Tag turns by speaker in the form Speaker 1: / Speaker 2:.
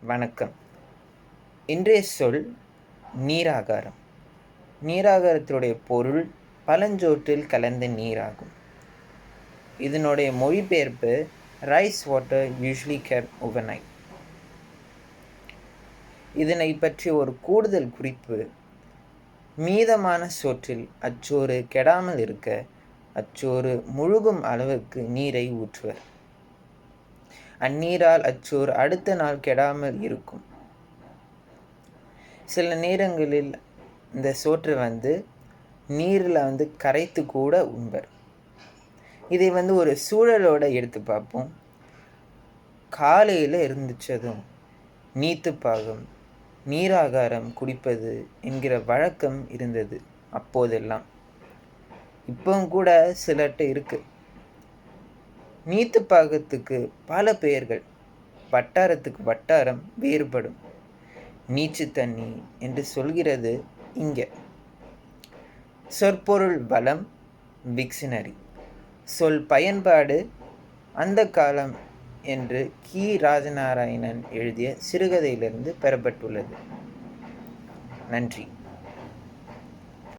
Speaker 1: வணக்கம். இன்றைய சொல் நீராகாரம். நீராகாரத்தினுடைய பொருள் பழஞ்சோற்றில் கலந்த நீராகும். இதனுடைய மொழிபெயர்ப்பு rice water usually kept overnight இதனை பற்றி ஒரு கூடுதல் குறிப்பு மீதமான சோற்றில் அச்சோறு கெடாமல் இருக்க அச்சோறு முழுகும் அளவுக்கு நீரை ஊற்றுவர். அந்நீரால் அச்சோர் அடுத்த நாள் கெடாமல் இருக்கும். சில நேரங்களில் இந்த சோற்றை வந்து நீரில் வந்து கரைத்து கூட உண்பர். இதை வந்து ஒரு சூழலோட எடுத்து பார்ப்போம். காலையில் இருந்துச்சதும் நீத்துப்பாகம் நீராகாரம் குடிப்பது என்கிற வழக்கம் இருந்தது அப்போதெல்லாம். இப்பவும் கூட சிலர்கிட்ட நீத்து நீத்துப்பாகத்துக்கு பல பெயர்கள். வட்டாரத்துக்கு வட்டாரம் வேறுபடும். நீச்சு தண்ணி என்று சொல்கிறது இங்கே. சொற்பொருள் வளம் டிக்ஷனரி சொல் பயன்பாடு அந்த காலம் என்று கி. ராஜநாராயணன் எழுதிய சிறுகதையிலிருந்து பெறப்பட்டுள்ளது. நன்றி.